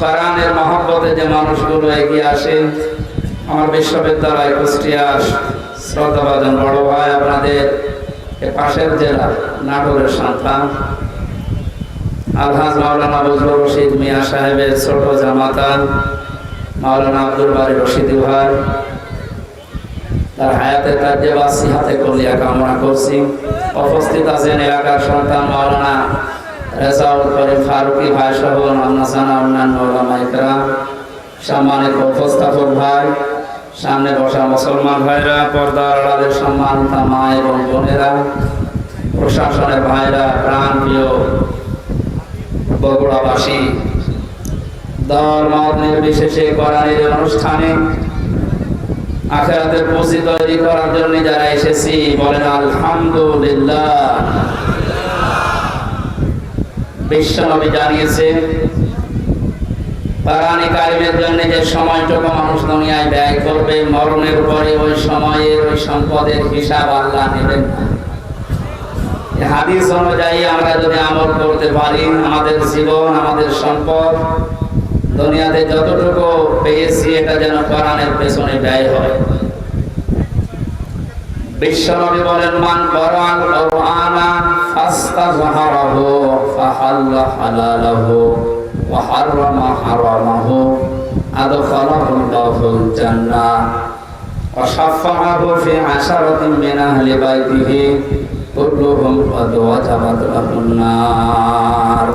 কোরআনের মহব্বতে যে মানুষগুলো এগিয়ে আসে আমার বিশ্ববিদ্যালয় কুষ্টিয়ার শ্রদ্ধাভাজন বড় ভাই আপনাদের পাশের জেলা নাটোরের সন্তান, আলহাজ মাওলানা বজরুল রশিদ মিয়া সাহেবের ছোট জামাতা, মাওলানা আব্দুল বারি রশিদি ভাই, তার হায়াতের কার্যে বা সিহাতে কলিয়া কামনা করছি। উপস্থিত আছেন এলাকার সন্তান মাওলানা রেজাউল করিম ফারুকি ভাই সহ অন্যান্য সম্মানিত উপস্থাপক ভাই, সামনে বসা মুসলমান ভাইরা, পর্দার আড়ালের মা এবং বোনেরা, প্রশাসনের ভাইরা প্রাণ প্রিয় বগুড়াবাসী অনুষ্ঠানে আখেরাতের পুঁজি তৈরি করার জন্য যারা এসেছি, বলেন আলহামদুলিল্লাহ। বিশ্বনবী জানিয়েছে জন্য যে সময়টুকু মানুষ দুনিয়ায় ব্যয় করবে, মরণের পরে ওই সময়ের, ওই সম্পদের হিসাব আল্লাহ নেবেন হাদিস অনুযায়ী আমরা যদি আমল করতে পারি, আমাদের জীবন, আমাদের সম্পদ, দুনিয়াতে যতটুকু পেয়েছি, এটা যেন কোরআনের পেছনে ব্যয় হয়। বিশ্বনবী বলেন, মান কোরআন কোরআনা ফাস্তাযহারাহু ফাহাল্লা হালালাহু ওয়া হাররামা হারামাহু আদখালাহু আল্লাহুল জান্নাহ ওয়া শাফাআহু ফি আশারাতিন মিন আহলি বাইতিহি কুল্লুহুম কদ ওয়াজাবাত নার।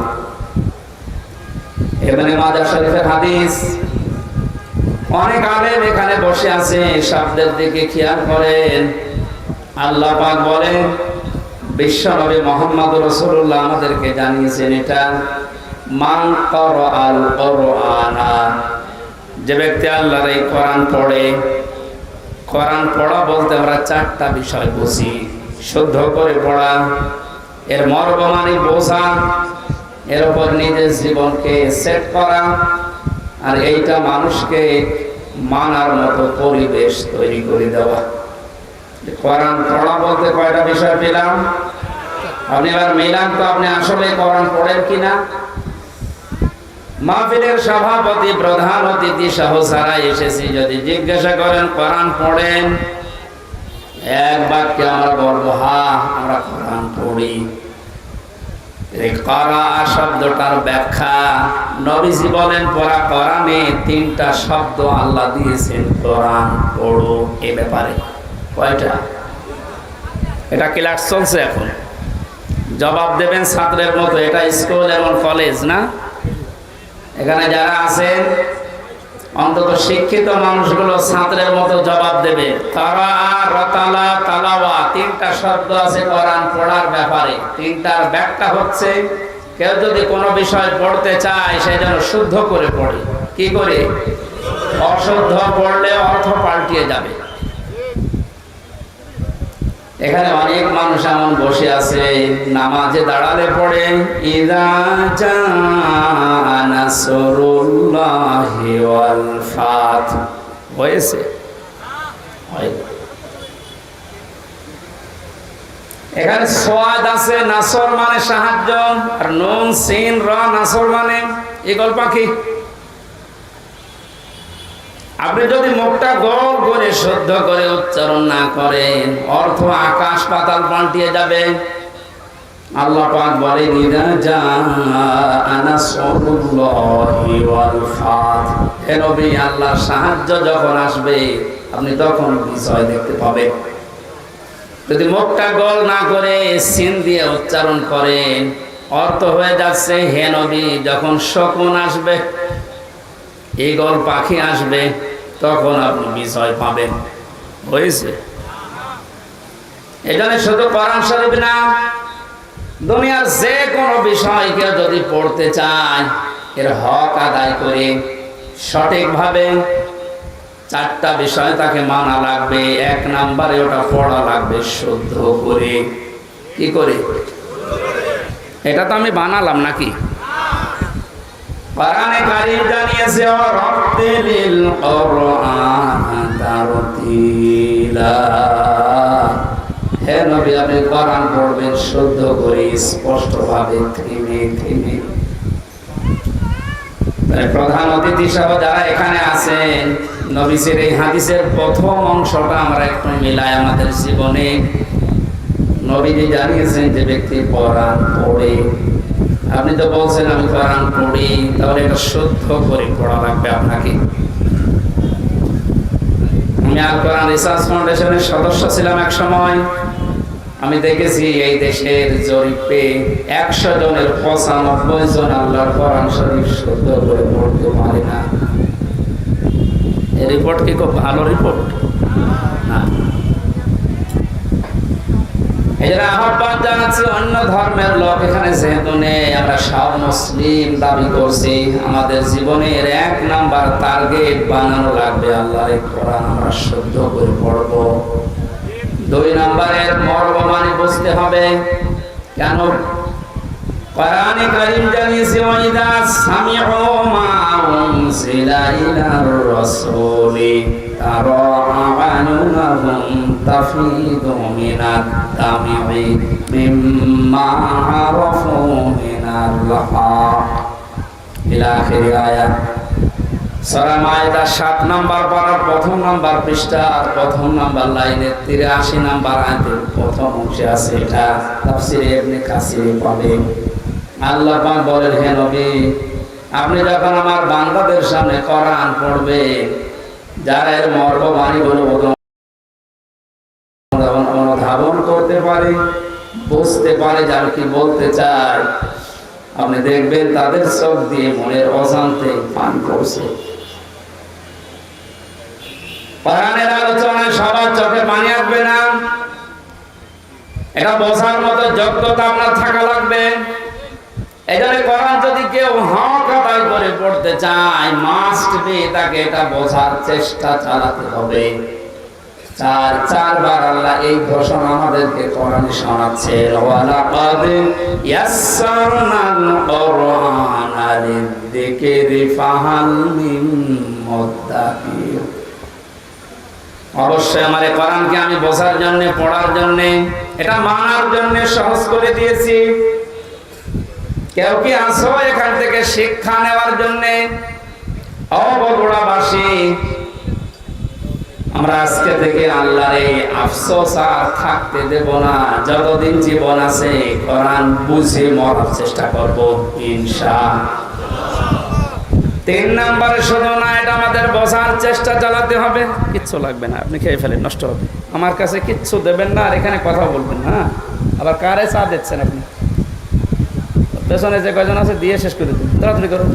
এখানে মাজার শরীফের হাদিস, অনেক আলেম এখানে বসে আছে শব্দের দিকে খেয়াল করেন। আল্লাহ পাক বলেন বিশ্ব নবী মোহাম্মদ রসুল্লাহ আমাদেরকে জানিয়েছেন এটা, মান কর আল কোরআনা যে ব্যক্তি আল্লাহর এই কোরআন পড়ে, কোরআন পড়া বলতে আমরা চারটা বিষয় বুঝি। শুদ্ধ করে পড়া, এর মর্মমানি বোঝা, এর উপর নিজের জীবনকে সেট করা, আর এইটা মানুষকে মানার মতো পরিবেশ তৈরি করে দেওয়া। কোরআন পড়া বলতে কয়টা বিষয় পেলাম? আপনি এবার মিলান তো আপনি আসলে কোরআন পড়েন কিনা? মাহফিলের সভাপতি প্রধান অতিথি সহ সারা এসেছি, যদি জিজ্ঞাসা করেন, কোরআন পড়েন? এক বাক্যে আমরা বলব হা আমরা কোরআন পড়ি। করা শব্দটার ব্যাখ্যা, নবীজি বলেন, পড়া কোরআনে তিনটা শব্দ আল্লাহ দিয়েছেন, কোরআন পড়ো। এ ব্যাপারে। কয়টা? এটা ক্লাস চলছে এখন। জবাব দেবেন ছাত্রের মতো, এটা স্কুল এবং কলেজ না? এখানে যারা আছেন, অন্তত শিক্ষিত মানুষগুলো ছাত্রের মতো জবাব দেবে। তারা তিনটা শব্দ আছে কোরআন পড়ার ব্যাপারে। তিনটার ব্যাখ্যা হচ্ছে, কেউ যদি কোনো বিষয় পড়তে চায়, সে যেন শুদ্ধ করে পড়ে। কি করে? অশুদ্ধ পড়লে অর্থ পাল্টিয়ে যাবে। এখানে অনেক মানুষ এমন বসে আছে, নামাজে দাঁড়ালে পড়ে, ইদা হয়েছে? এখানে সোয়াদ আছে, নাসর মানে সাহায্য, আর নুন, সিন, র, নাসর মানে ইগল পাখি আপনি যদি মুখটা গোল করে শুদ্ধ করে উচ্চারণ না করেন, অর্থ আকাশ পাতাল পাল্টিয়ে যাবে। আল্লাহ পাক বলে নিদা যা আনাসুল্লাহি ওয়াল ফাত। হে নবী, আল্লাহর সাহায্য যখন আসবে, আপনি তখন বিষয় দেখতে পাবেন। যদি মুখটা গোল না করে সিন দিয়ে উচ্চারণ করেন, অর্থ হয়ে যাচ্ছে, হে নবী, যখন শকুন আসবে, ঈগল পাখি আসবে তখন আপনি বিষয় পাবেন। হয়েছে? এখানে শুধু কোরআন শরীফ না, দুনিয়ার যে কোনো বিষয়কে যদি পড়তে চায়, এর হক আদায় করে সঠিকভাবে চারটা বিষয় তাকে মানা লাগবে। এক নাম্বারে ওটা পড়া লাগবে শুদ্ধ করে। কি করে? এটা তো আমি বানালাম নাকি? কোরআনে কারীম জানিয়েছে রব্বিল কোরআন তারতিলা। হে নবী, আপনি কোরআন পড়বেন শুদ্ধ করে স্পষ্ট ভাবে থেমে। থেমে প্রধান অতিথি সহ যারা এখানে আছেন নবিসের এই হাদিসের প্রথম অংশটা আমরা একটু মিলাই আমাদের জীবনে। নবীজি জানিয়েছেন যে ব্যক্তি কোরআন পড়ে আপনি তো বলছেন আমি কোরআন পড়ি, তাহলে এটা শুদ্ধ করে পড়া লাগবে আপনাকে। আমি আল কোরআন রিসার্চ ফাউন্ডেশনের সদস্য ছিলাম এক সময়। আমি দেখেছি এই দেশের জরিপে একশো জনের পঁচানব্বই জন আল্লাহর কোরআন শরীফ শুদ্ধ করে পড়তে পারে না। এই রিপোর্ট কি খুব ভালো রিপোর্ট অন্য ধর্মের লোক, এখানে যেহেতু নেই দাবি করছি। আমাদের জীবনের এক নাম্বার টার্গেট বানানো লাগবে করে দুই নাম্বারের মর্ম মানে বুঝতে হবে, কেন? কোরআনে মা মায়েদার সাত নাম্বার পাড়ার প্রথম নাম্বার পৃষ্ঠা আর প্রথম নাম্বার লাইনের তিরাশি নাম্বার আয়াতের প্রথম অংশে আছে এটা তাফসিরে ইবনে কাসিরে পাবেন আল্লাহ বলেন, হে নবী আপনি যখন আমার বান্দাদের সামনে কোরআন পড়বেন যারা এর মর্ম বাণী বলে অনুধাবন করতে পারে, বুঝতে পারে যার কি বলতে চায় আপনি দেখবেন তাদের চোখ দিয়ে মনের অজান্তে পান করছে। কোরআনের আলোচনায় সবার চোখে পানি আসবে না। এটা বোঝার মতো যোগ্যতা আপনার থাকা লাগবে। এই জন্য কোরআন যদি কেউ হক আদায় করে পড়তে চায় মাস্ট বি তাকে এটা বোঝার চেষ্টা চালাতে হবে। চার, চারবার আল্লাহ এই ঘোষণা আমাদেরকে কোরআনে শোনাচ্ছে, ওয়ালাকাদ ইয়াসসারনাল কুরআনা লিযিকরি ফাহাল মিন মুদ্দাকির অবশ্যই আমার এই কোরআনকে আমি বোঝার জন্য, পড়ার জন্য, এটা মানার জন্য সহজ করে দিয়েছি। কেউ কি আসো এখান থেকে শিক্ষা নেওয়ার জন্য? অবগুড়াবাসী, আমরা আজকে থেকে আল্লাহর এই আফসোস আর থাকতে দেব না। যতদিন জীবন আছে, কোরআন বুঝে মরার চেষ্টা করব ইনশা তিন নম্বরে শুধু না, এটা আমাদের বোঝার চেষ্টা চালাতে হবে। কিচ্ছু লাগবে না, আপনি খেয়ে ফেলেন, নষ্ট হবে। আমার কাছে কিচ্ছু দেবেন না আর এখানে কথা বলবেন হ্যাঁ? আবার কারে চা দিচ্ছেন আপনি? পেছনে যে কয়জন আছে, দিয়ে শেষ করে দিন। তাড়াতাড়ি করো।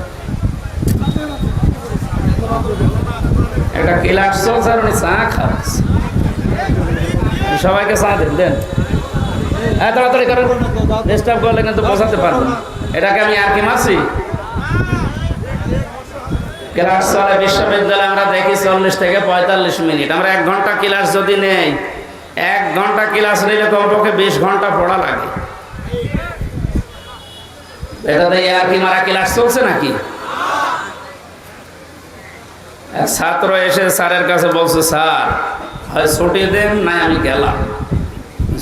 একটা ক্লাস চলছে আর উনি চা খাওয়াচ্ছে সবাইকে চা দেন দেন। হ্যাঁ তাড়াতাড়ি করেন। ডিস্টার্ব করলে কিন্তু বোঝাতে পারবেন এটাকে আমি আর কি মারছি? ক্লাস চলে, বিশ্ববিদ্যালয়ে আমরা দেখি চল্লিশ থেকে পঁয়তাল্লিশ মিনিট। আমরা এক ঘণ্টা ক্লাস যদি নেই, এক ঘণ্টা ক্লাস নিলে কমপক্ষে বিশ ঘণ্টা পড়া লাগে। এটাতে কি মারা ক্লাস চলছে নাকি? ছাত্র এসে স্যারের কাছে বলছে, স্যার, হয় ছুটি দেন নাই আমি গেলাম।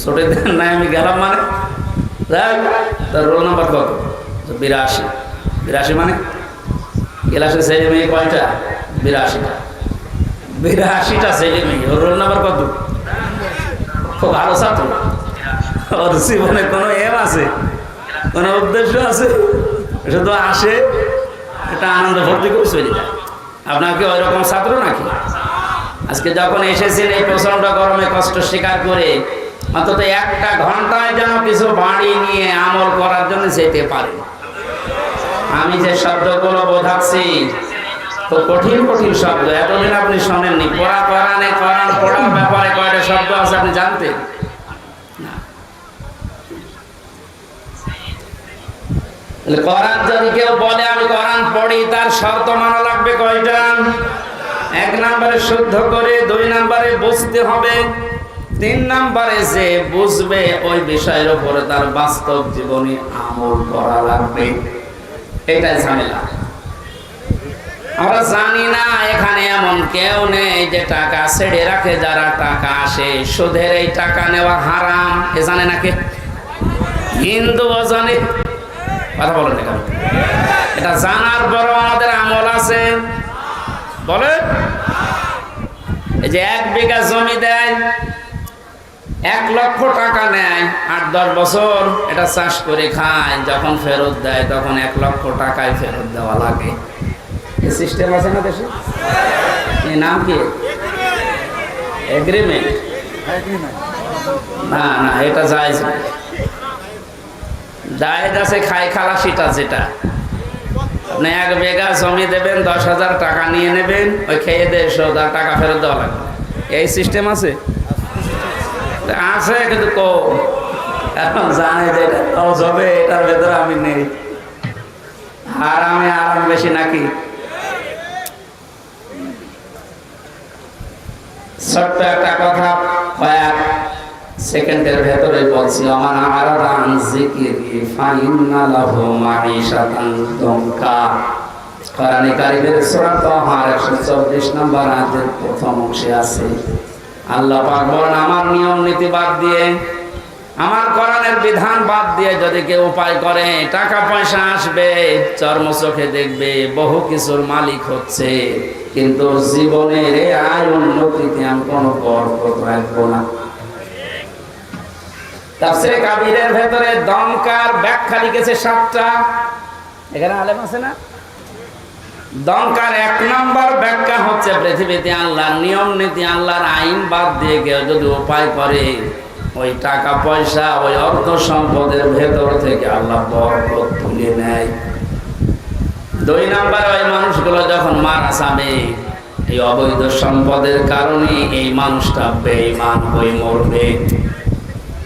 ছুটি দেন নাই আমি গেলাম মানে? তার রোল নাম্বার কত? বিরাশি। বিরাশি মানে? ক্লাসে ছেলে মেয়ে কয়টা? বিরাশিটা বিরাশিটা ছেলে মেয়ে। ওর রোল নাম্বার কত? খুব ভালো ছাত্র। ওর জীবনে কোনো এম আছে? কোনো উদ্দেশ্য আছে? শুধু আসে। এটা আনন্দ ভর্তি করে চলে যায়। আপনার কি ওইরকম ছাত্র নাকি? আজকে যখন এসেছেন এই প্রচণ্ড গরমে কষ্ট স্বীকার করে, অন্তত একটা ঘন্টায় যেন কিছু বাড়ি নিয়ে আমল করার জন্য যেতে পারে। আমি যে শব্দগুলো বোঝাচ্ছি তো কঠিন কঠিন শব্দ। এতদিন আপনি শোনেননি। পড়া করানে করান পড়ার ব্যাপারে কয়টা শব্দ আছে আপনি জানতেন? কোরআন যদি কেউ বলে, আমি কোরআন পড়ি, তার শর্ত মানা লাগবে কয়টা? এক নম্বরে শুদ্ধ করে, দুই নম্বরে বুঝতে হবে। তিন নম্বরে যে বুঝবে, ওই বিষয়ের উপরে তার বাস্তব জীবনে আমল করা লাগবে। এটাই ঝামেলা। আমরা জানি না, এখানে এমন কেউ নেই যে টাকা ছেড়ে রাখে, যারা টাকা আসে, সুদের এই টাকা নেওয়া হারাম। এ জানে নাকি? হিন্দু জানে। কথা বলেন এখানে। এটা জানার পর আমাদের আমল আছে। বলে এই যে এক বিঘা জমি দেয় এক লক্ষ টাকা নেয় আট দশ বছর এটা চাষ করে খায় যখন ফেরত দেয় তখন এক লক্ষ টাকায় ফেরত দেওয়া লাগে। এই সিস্টেম আছে না দেশে? এই নাম কি? এগ্রিমেন্ট না না এটা জায়েজ জায়েজ আছে খাই খালাসিটা যেটা। আপনি এক বেগা জমি দেবেন, দশ হাজার টাকা নিয়ে নেবেন, ওই খেয়ে দেড়শো হাজার টাকা ফেরত দেওয়া লাগবে। এই সিস্টেম আছে? আছে, কিন্তু কম। এখন জানে যে এটা এটার ভেতরে আমি নেই। আর আমি আরাম বেশি নাকি? ছোট্ট একটা কথা সেকেন্ডের ভেতরে বলছি, আমার আরাদা জিকিরি ফাইন্না লাহু মাঈশাতান দমকা। কোরআনে কারিমের সূরা তাহার 124 নম্বর আয়াতের প্রথম অংশে আছে। আল্লাহ পাক বলেন, আমার নিয়ম নীতি বাদ দিয়ে, আমার কোরআনের বিধান বাদ দিয়ে যদি কেউ উপায় করে, টাকা পয়সা আসবে, চর্ম চোখে দেখবে, বহু কিছুর মালিক হচ্ছে। কিন্তু জীবনের আয় উন্নতিতে আমি কোনো বরকত রাখব না। তাফসিরে কাবিরের ভেতরে দমকার ব্যাখ্যা লিখেছে সাতটা। এখানে আলেম আছে না? দমকার এক নম্বর ব্যাখ্যা হচ্ছে, পৃথিবীতে আল্লাহর নিয়ম নীতি, আল্লাহর আইন বাদ দিয়ে কেউ যদি উপায় করে, ওই টাকা, পয়সা, ওই অর্থ সম্পদের ভেতর থেকে আল্লাহ বরকত তুলে নেয়। দুই নাম্বার, ওই মানুষগুলো যখন মারা যাবে, এই অবৈধ সম্পদের কারণে এই মানুষটা বেঈমান হয়ে মরবে।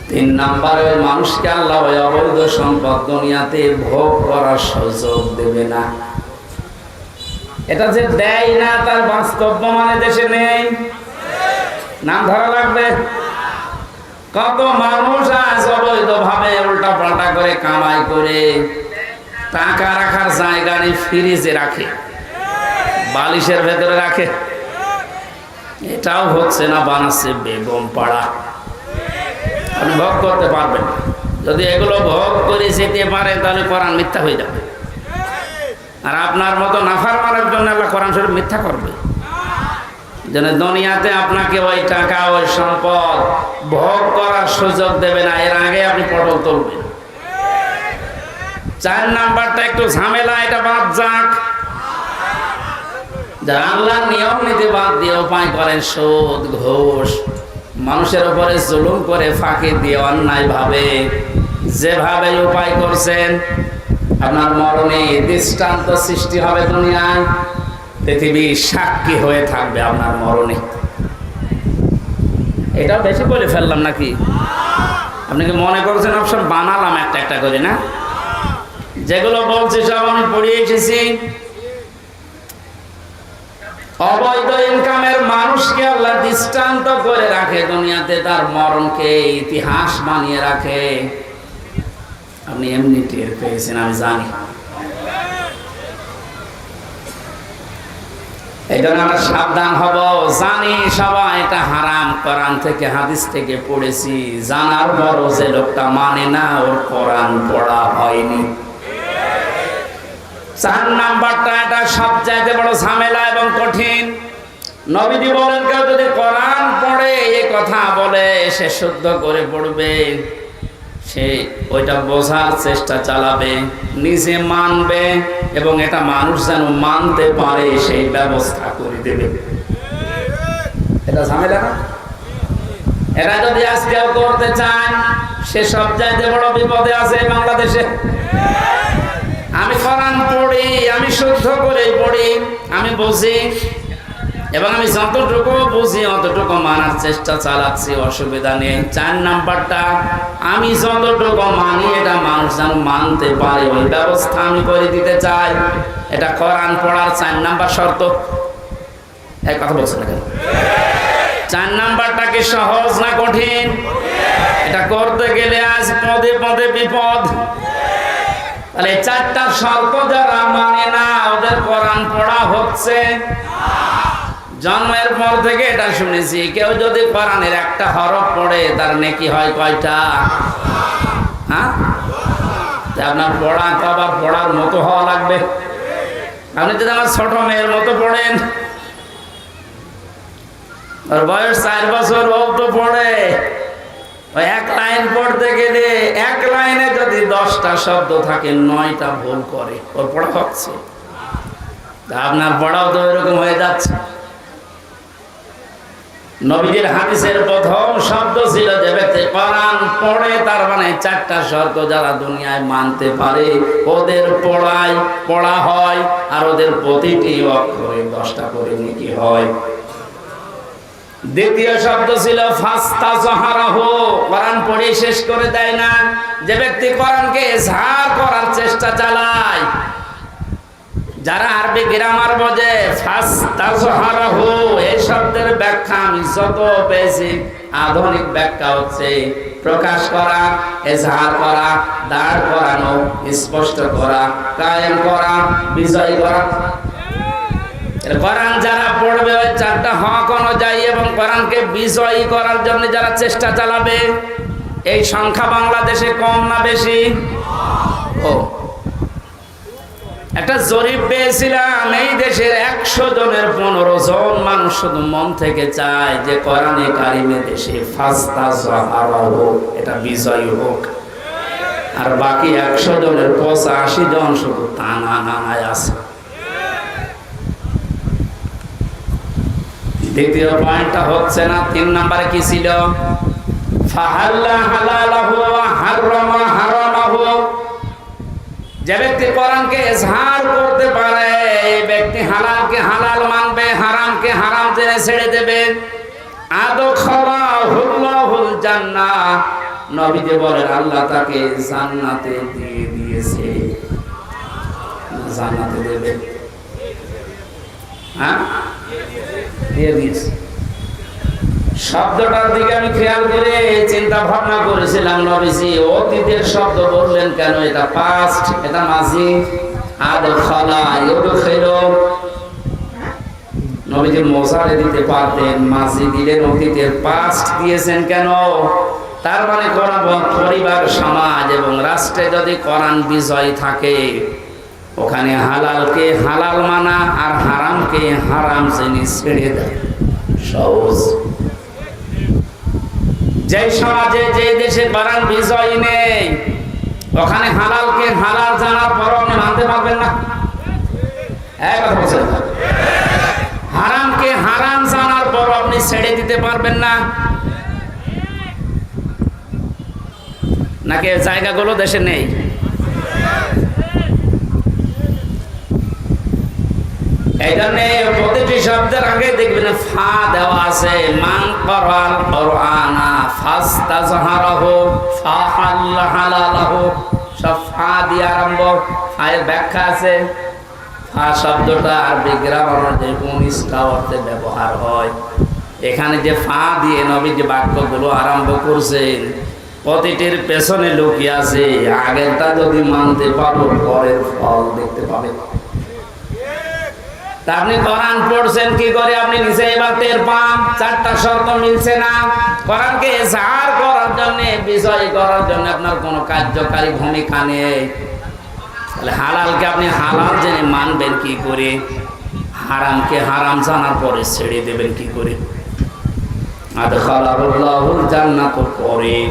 তিন নাম্বার ওই মানুষকে আল্লাহ ওই অবৈধ সম্পদ দুনিয়াতে ভোগ করার সুযোগ দেবে না। এটা যে দেয় না, তার বাস্তব মানে দেশে নেই। নাম ধরা লাগবে। কত মানুষ আজ অবৈধ ভাবে উল্টা পাল্টা করে কামাই করে টাকা রাখার জায়গা নেই, ফ্রিজে রাখে, বালিশের ভেতরে রাখে। এটাও হচ্ছে না বানাচ্ছে বেগম পাড়া। আপনি ভোগ করতে পারবেন। যদি এগুলো ভোগ করে যেতে পারে, তাহলে কোরআন মিথ্যা হয়ে যাবে। আর আপনার মতো নাফার মারার জন্য আল্লাহ কোরআন শরীফ মিথ্যা করবে। যেন দুনিয়াতে আপনাকে ওই টাকা, ওই সম্পদ ভোগ করার সুযোগ দেবে না। এর আগে আপনি পটল তুলবেন। চার নাম্বারটা একটু ঝামেলা, এটা বাদ যাক। যারা আল্লাহর নিয়ম নীতি বাদ দিয়ে উপায় করেন, সুদ, ঘোষ মানুষের উপরে জুলুম করে ফাঁকি দিয়ে অন্যায় ভাবে। যেভাবে উপায় করছেন, আপনার মরণে দৃষ্টান্ত সৃষ্টি হবে দুনিয়ায়। পৃথিবী সাক্ষী হয়ে থাকবে আপনার মরণে। এটা বেশি বলে ফেললাম নাকি? আপনি কি মনে করছেন অপশন? বানালাম একটা একটা করে, না? যেগুলো বলছি সব আমি পড়িয়ে এসেছি। অবৈধ ইনকামের মানুষকে আল্লাহ দৃষ্টান্ত করে রাখে দুনিয়াতে, তার মরণকে ইতিহাস বানিয়ে রাখে। আপনি এমনি টের পেয়েছেন, আমি জানি। এই জন্য আমরা সাবধান হব। জানি সবাই এটা হারাম, কোরআন থেকে, হাদিস থেকে পড়েছি। জানার বড় যে লোকটা মানে না, ওর কোরআন পড়া হয়নি। চার নাম্বারটা, এটা সবচাইতে বড় ঝামেলা এবং কঠিন। নবীজি বলেন, কেউ যদি কোরআন পড়ে এই কথা বলে, সে শুদ্ধ করে পড়বে। সে ওইটা বোঝার চেষ্টা চালাবে, নিজে মানবে, এবং এটা মানুষ যেন মানতে পারে, সেই ব্যবস্থা করে দেবে। এটা ঝামেলা না? এরা যদি আজকেও করতে চায়, সে সব চাইতে বড় বিপদে আছে বাংলাদেশে। আমি কোরআন পড়ি, আমি শুদ্ধ করে পড়ি, আমি বুঝি। এবং আমি যতটুকু বুঝি, অতটুকু মানার চেষ্টা চালাচ্ছি, অসুবিধা নেই। চার নাম্বারটা, আমি যতটুকু মানি, এটা মানুষ যেন মানতে পারে। ওই ব্যবস্থা আমি করে দিতে চাই। এটা কোরআন পড়ার চার নাম্বার শর্ত। এই কথা বলছে না কেন? চার নাম্বারটা কি সহজ না কঠিন? এটা করতে গেলে আজ পদে পদে বিপদ। তাহলে চারটা শর্ত যারা মানে না, ওদের কোরআন পড়া হচ্ছে। জন্মের পর থেকে এটা শুনেছি, কেউ যদি কোরআনের একটা হরফ পড়ে, তার নেকি হয় কয়টা? হ্যাঁ? আপনার পড়া আবার পড়ার মতো হওয়া লাগবে। আপনি যদি আমার ছোট মেয়ের মতো পড়েন, ওর বয়স চার বছর, ও তো পড়ে। ওই এক লাইন পড়তে গেলে এক লাইনে যদি দশটা শব্দ থাকে, নয়টা ভুল করে। ওর পড়া হচ্ছে। আপনার পড়াও তো এরকম হয়ে যাচ্ছে। নবীজির হাদিসের প্রথম শব্দ ছিল যে ব্যক্তি কোরআন পড়ে, তার মানে চারটা শর্ত যারা দুনিয়ায় মানতে পারে, ওদের পড়ায়, পড়া হয়, আর ওদের প্রতিটি অক্ষরে দশটা করে নাকি হয়। দ্বিতীয় শব্দ ছিল ফাস্তা সাহারাহ কোরআন পড়ে শেষ করে দেয় না। যে ব্যক্তি কোরআনকে ঝাড় করার চেষ্টা চালায়, যারা আরবি গ্রামার বোঝে ফাস্তা সাহারাহ এই শব্দের ব্যাখ্যা আমি যত পেয়েছি, আধুনিক ব্যাখ্যা হচ্ছে প্রকাশ করা, এজাহার করা, দাঁড় করানো, স্পষ্ট করা, কায়েম করা, বিজয় করা। কোরআন যারা পড়বে, ওই চারটা হক অনুযায়ী এবং কোরআনকে বিজয়ী করার জন্য যারা চেষ্টা চালাবে, এই সংখ্যা বাংলাদেশে কম না বেশি? ও। একটা জরিপ পেয়েছিলাম, এই দেশের একশো জনের পনেরো জন মানুষ শুধু মন থেকে চায় যে কোরআনে কারিমে দেশে ফাস্তা সাহারা হোক, এটা বিজয়ী হোক। আর বাকি একশো জনের পঁচাশি জন শুধু টানা নানায় আছে। দ্বিতীয় পয়েন্টটা হচ্ছে না, তিন নাম্বারে কি ছিল? যে ব্যক্তি কোরআনকে ইজহার করতে পারে, এই ব্যক্তি হালালকে হালাল মানবে, হারামকে হারাম জেনে ছেড়ে দেবে। আদখালাহুল্লাহুল জান্নাহ। নবীজি বলেন, আল্লাহ তাকে জান্নাতে দিয়ে দিয়েছে। জান্নাতে দেবে। হ্যাঁ? শব্দটার দিকে আমি খেয়াল করে চিন্তা ভাবনা করেছিলাম নবীজি, অতীতের শব্দ বললেন কেন? এটা পাস্ট এটা মাঝি। খালা নবীজি দিতে পারতেন, মাঝি দিলেন অতীতের পাস্ট দিয়েছেন কেন? তার মানে কোন পরিবার, সমাজ এবং রাষ্ট্রে যদি কোরআন বিজয় থাকে ওখানে হালালকে হালাল মানা আর হারামকে হারাম শ্রেণি ছেড়ে দেয়। সহজ। যে সমাজে, যে দেশে বারান বিজয় নেই, ওখানে হালালকে হালাল জানার পর আপনি মানতে পারবেন না। এক হারামকে হারাম জানার পর আপনি ছেড়ে দিতে পারবেন না। নাকি জায়গাগুলো দেশে নেই? জন্য প্রতিটি শব্দের আগে দেখবেন ফা দেওয়া আছে। মান করাল কোরআনা ফাস্তা জাহারাহ ফা হাল্লা হালালাহ। সব ফা দিয়ে আরম্ভ। ফায়ের ব্যাখ্যা আছে। ফা শব্দটা আরবি গ্রামার উনিশটা অর্থে ব্যবহার হয়। এখানে যে ফা দিয়ে নবী যে বাক্যগুলো আরম্ভ করছেন, প্রতিটির পেছনে লুকিয়ে আছে। আগেরটা যদি মানতে পারো, পরের ফল দেখতে পাবে। আপনি কোরআন পড়ছেন কি করে? আপনি নিচে এবার টের পান, চারটা শর্ত মিলছে না। কোরআনকে জাহার করার জন্য, বিজয় করার জন্য আপনার কোনো কার্যকারী ভূমিকা নেই। তাহলে হালালকে আপনি হালাল জেনে মানবেন কি করে? হারামকে হারাম জানার পরে ছেড়ে দেবেন কি করে? আদখালাহুল্লাহুল জান্নাত পরে।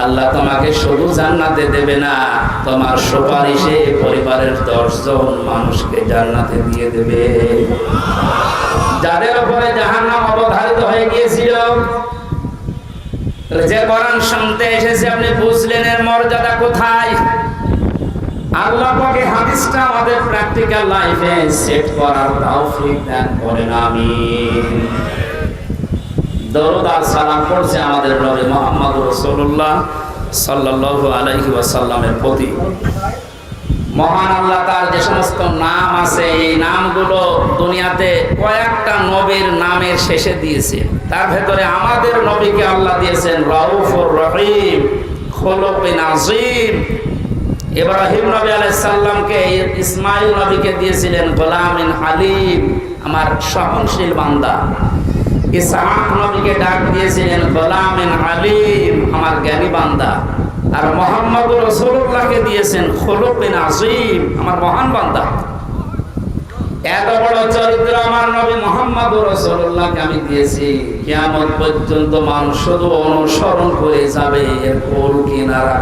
আল্লাহ তোমাকে শুধু জান্নাতে দেবে না। তোমার সুপারিশে পরিবারের দশজন মানুষকে জান্নাতে দিয়ে দেবে। যাদের উপরে জাহান্নাম অবধারিত হয়ে গিয়েছিল যে কোরআন শুনতে এসেছে, আপনি বুঝলেন এর মর্যাদা কোথায়? আল্লাহ পাকে হাদিসটা আমাদের প্র্যাকটিক্যাল লাইফে সেট করার তৌফিক দান করেন, আমিন। দরুদ সালাম পড়ছে আমাদের নবী মুহাম্মদ রাসূলুল্লাহ সাল্লাল্লাহু আলাইহি ওয়াসাল্লামের প্রতি। মহান আল্লাহ তার যে সমস্ত নাম আছে, এই নামগুলো দুনিয়াতে কয়েকটা নবীর নামের শেষে দিয়েছে। তার ভেতরে আমাদের নবীকে আল্লাহ দিয়েছেন রাউফুর রহিম খোলকিন আজিম ইব্রাহিম নবী আলাইসাল্লামকে ইসমাইল নবীকে দিয়েছিলেন গোলামিন হালিম আমার সহনশীল বান্দা। ইসহাক নবীকে ডাক দিয়েছিলেন গোলামিন আলিম, আমার জ্ঞানী বান্দা। আর মোহাম্মদ রসুল্লাহকে দিয়েছেন আজিম আমার মহান বান্দা। এত বড় চরিত্র আমার নবী মোহাম্মদ রসুল্লাহকে আমি দিয়েছি। কেমন পর্যন্ত মানুষ শুধু অনুসরণ করে যাবে, এর কিনারা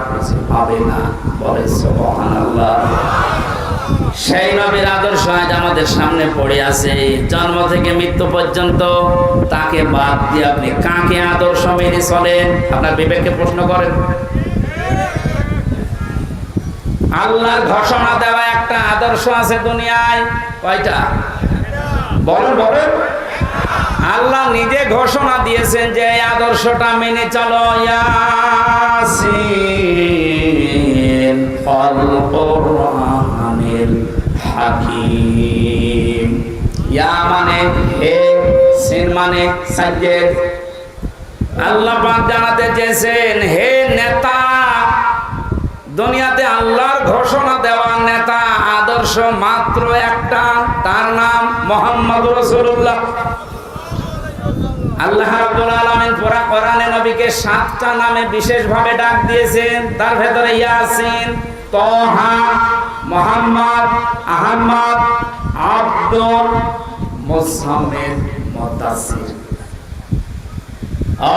পাবে না। বলে সোহান আল্লাহ সেই নবীর আদর্শ আজ আমাদের সামনে পড়ে আছে। জন্ম থেকে মৃত্যু পর্যন্ত তাকে বাদ দিয়ে আপনি কাকে আদর্শ মেনে চলেন? আপনার বিবেককে প্রশ্ন করেন। আল্লাহর ঘোষণা দেওয়া একটা আদর্শ আছে দুনিয়ায়। কয়টা? বলেন বলেন। আল্লাহ নিজে ঘোষণা দিয়েছেন যে এই আদর্শটা মেনে চলো, ইয়াসিন। ইয়া মানে হে সিন মানে সাজ্জেদ আল্লাহ পাক জানাতে চেয়েছেন, হে নেতা, দুনিয়াতে আল্লাহর ঘোষণা দেওয়া নেতা, আদর্শ মাত্র একটা, তার নাম মোহাম্মদ রসুল্লাহ আল্লাহ রাব্বুল আলামিন পুরা কোরআনে নবীকে সাতটা নামে বিশেষভাবে ডাক দিয়েছেন। তার ভেতরে ইয়াসিন তহা মোহাম্মদ আহমদ আব্দুল মুসাম্মেদ মুদাসসির।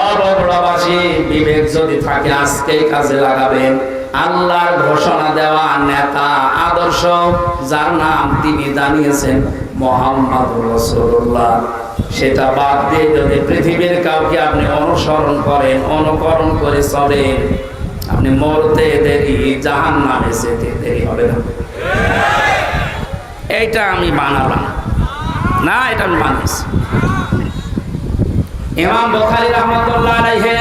অবগ্রবাসী বিবেক যদি থাকে, আজকেই কাজে লাগাবেন। আল্লাহর ঘোষণা দেওয়া নেতা, আদর্শ, যার নাম তিনি জানিয়েছেন মোহাম্মদ রসুল্লাহ সেটা বাদ দিয়ে যদি পৃথিবীর কাউকে আপনি অনুসরণ করেন, অনুকরণ করে চলেন, আপনি মরতে দেরি জাহান নামে যেতে দেরি হবে না। এইটা আমি বানালাম। না, এটা আমি বানিয়েছি ইমাম বখারি রহমতুল্লাহ আলাইহি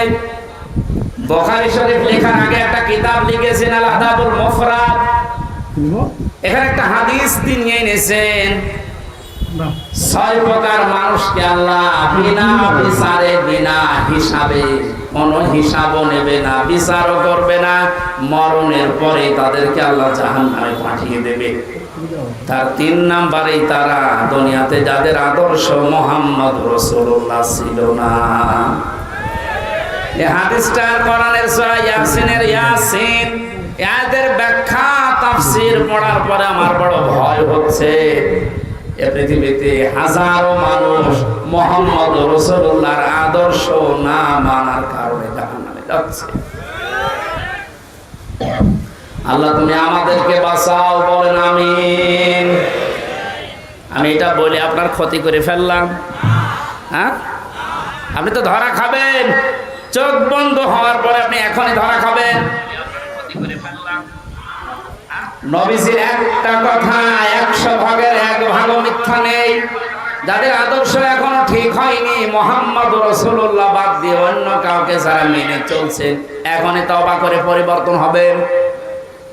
বখারি শরীফ লেখার আগে একটা কিতাব লিখেছেন আল আদাবুল মুফরাদ। এখানে একটা হাদিস তিনি এনেছেন, ছয় প্রকার মানুষকে আল্লাহ বিনা বিচারে, বিনা হিসাবে কোনো হিসাবও নেবে না, বিচারও করবে না, মরণের পরে তাদেরকে আল্লাহ জাহান নামে পাঠিয়ে দেবে। তার তিন নাম্বারেই তারা দুনিয়াতে যাদের আদর্শ মোহাম্মদ রসুল্লাহ ছিল না। এদের ব্যাখ্যা পরে আমার বড় ভয় হচ্ছে। হাজারো মানুষ আদর্শ না মানার কারণে যাচ্ছে। আল্লাহ, তুমি আমাদেরকে বাঁচাও, বলেন আমি আমি এটা বলে, আপনার ক্ষতি করে ফেললাম। হ্যাঁ? আপনি তো ধরা খাবেন। চোখ বন্ধ হওয়ার পরে আপনি এখনই ধরা খাবেন। নবীজির একটা কথা, একশো ভাগের এক ভাগ মিথ্যা নেই। যাদের আদর্শ এখনও ঠিক হয়নি, মোহাম্মদ রসুল্লাহ বাদ দিয়ে অন্য কাউকে যারা মেনে চলছেন এখনই তবা করে পরিবর্তন নয়তো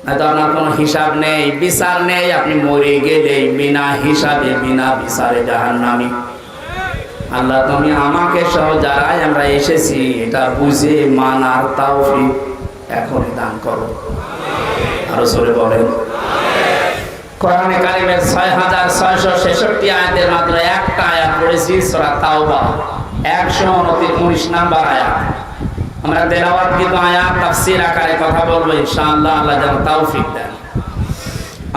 আপনার কোনো হিসাব নেই, বিচার নেই, আপনি মরে গেলেই বিনা হিসাবে, বিনা বিচারে জাহান নামি আল্লাহ তুমি আমাকে সহ যারাই আমরা এসেছি, এটা বুঝে মানার তাওফিক এখনই দান করো। আরও সরে বলেন। কোরআনে কারিমের ছয় হাজার ছয়শো ছেষট্টি আয়াতের মাত্র একটা আয়াত পড়েছি, সোরা তাওবা। একশো উনিশ নাম্বার আয়াত। আমরা তেলাওয়াত কিন্তু আয়াত তাফসীর আকারে কথা বলবো ইনশাআল্লাহ আল্লাহ যেন তৌফিক দেন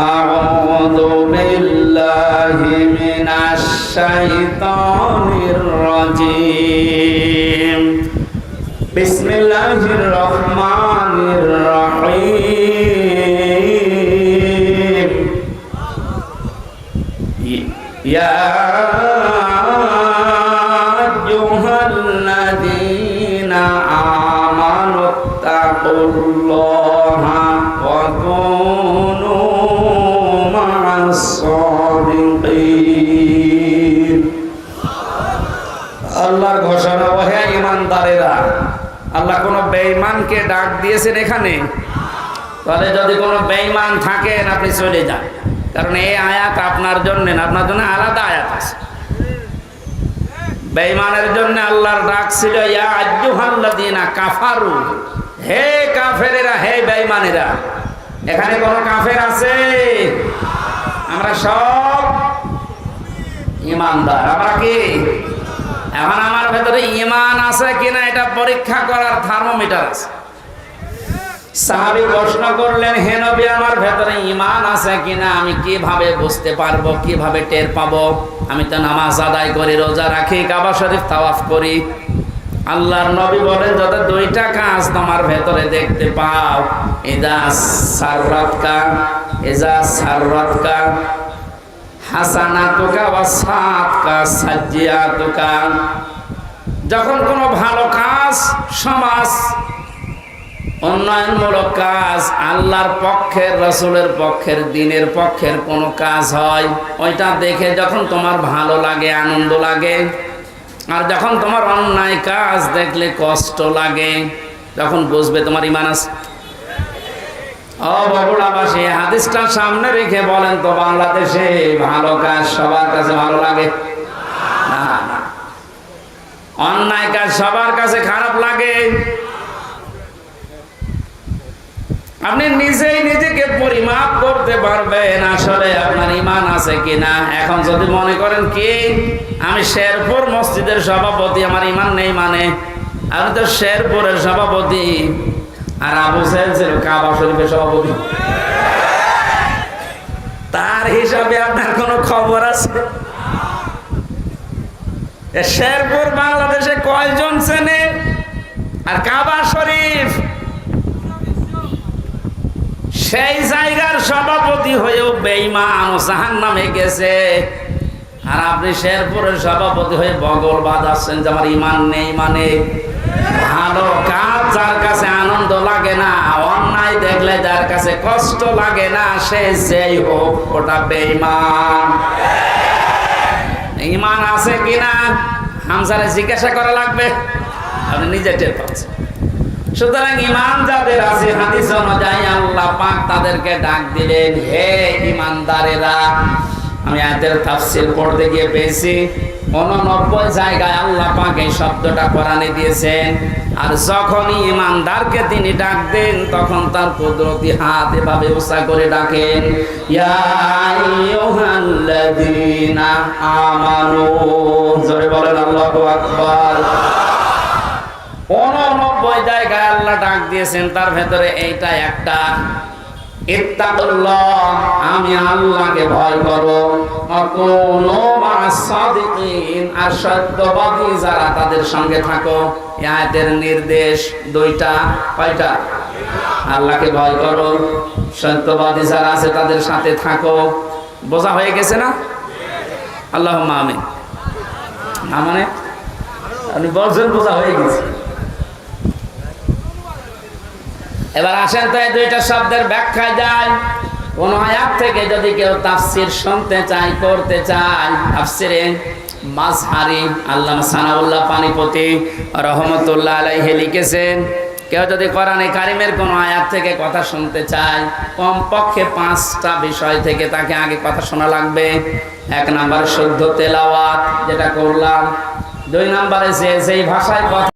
আউযু বিল্লাহি মিনাশ শাইতানির রাজিম বিসমিল্লাহির রহমানির রহিম ইয়া ডাক দিয়েছেন এখানে। তাহলে যদি কোনো বেঈমান থাকেন, আপনি চলে যান। কারণ এই আয়াত আপনার জন্য আপনার জন্য আলাদা আয়াত আছে। বেঈমানের জন্য আল্লাহর ডাক ছিল, ইয়া কাফারু। হে কাফেরেরা, হে বেঈমানেরা, এখানে কোন কাফের আছে? আমরা সব ইমানদার আমরা কি? এখন আমার ভেতরে ইমান আছে কিনা, এটা পরীক্ষা করার থার্মোমিটার আছে। সাহাবি প্রশ্ন করলেন, হে নবী, আমার ভেতরে ইমান আছে কিনা? আমি কীভাবে বুঝতে পারব? কীভাবে টের পাবো? আমি তো নামাজ আদায় করি, রোজা রাখি, কাবা শরীফ তাওয়াফ করি। আল্লাহর নবী বলেন যত দুইটা কাজ তোমার ভেতরে দেখতে পাও এজা সাররাতকা এজা সাররাতকা, হাসানাতুকা ওয়া সাতকা সাজ্জিয়াতুকা। যখন কোনো ভালো কাজ, সমাজ উন্নয়নমূলক কাজ আল্লাহর পক্ষের, রসুলের পক্ষের, দিনের পক্ষের কোনো কাজ হয়। ওইটা দেখে যখন তোমার ভালো লাগে, আনন্দ লাগে, আর যখন তোমার অন্যায় কাজ দেখলে কষ্ট লাগে, তখন বুঝবে তোমার ইমান আছে। ও বগুড়াবাসী হাদিসটা সামনে রেখে বলেন তো, বাংলাদেশে ভালো কাজ সবার কাছে ভালো লাগে? না। অন্যায় কাজ সবার কাছে খারাপ লাগে। আপনি নিজেই নিজেকে পরিমাপ করতে পারবেন আসলে আপনার ইমান আছে কিনা। এখন যদি মনে করেন কি, আমি শেরপুর মসজিদের সভাপতি, আমার ইমান নেই মানে। আমি তো শেরপুরের সভাপতি। আর আবু সাহেব ছিল কাবা শরীফের সভাপতি। তার হিসাবে আপনার কোনো খবর আছে? শেরপুর বাংলাদেশে কয়জন চেনে আর কাবা শরীফ? সেই জায়গার সভাপতি হয়েও বেইমান জাহান নামে গেছে। আর আপনি শেরপুরের সভাপতি হয়ে বগল বাজাচ্ছেন যে আমার ইমান নেই মানে। ভালো কাজ, যার কাছে আনন্দ লাগে না, অন্যায় দেখলে যার কাছে কষ্ট লাগে না, সে যেই হোক, ওটা বেইমান ইমান আছে কিনা? হামসারে জিজ্ঞাসা করা লাগবে। আপনি নিজে টের পাচ্ছেন। সুতরাং ইমান যাদের আছে, হাদিস অনুযায়ী আল্লাহ পাক তাদেরকে ডাক দিলেন, হে ইমানদারেরা, আমি আয়াতের তাফসীর পড়তে গিয়ে পেয়েছি। উননব্বই জায়গায় আল্লাহ পাক এই শব্দটা কোরআনে দিয়েছেন, আর যখনই ইমানদারকে তিনি ডাক দেন, তখন তার কুদরতি হাত এভাবে উষা করে ডাকেন আমানু। জোরে বলেন আল্লাহু আকবার। উননব্বই জায়গায় আল্লাহ ডাক দিয়েছেন, তার ভেতরে এইটা একটা। আমি আল্লাহকে ভয় করো। সত্যবাদী যারা তাদের সঙ্গে থাকো। আয়াতের নির্দেশ দুইটা, কয়টা? আল্লাহকে ভয় করো। সত্যবাদী যারা আছে তাদের সাথে থাকো। বোঝা হয়ে গেছে না? আল্লাহ আমিন। না মানে আপনি বলছেন বোঝা হয়ে গেছে। এবার আসেন তো এই দুইটা শব্দের ব্যাখ্যা যায় কোন আয়াত থেকে যদি কেউ তাফসির শুনতে চায় করতে চায়, তাফসিরে মাজহারি আল্লামা সানাউল্লাহ পানিপতি রহমতুল্লাহ আলাইহি লিখেছেন, কেউ যদি কোরআনে কারিমের কোন আয়াত থেকে কথা শুনতে চায়, কমপক্ষে পাঁচটা বিষয় থেকে তাকে আগে কথা শোনা লাগবে। এক নাম্বার, শুদ্ধ তেলাওয়াত, যেটা করলাম। দুই নাম্বারে যে যেই ভাষায় কথা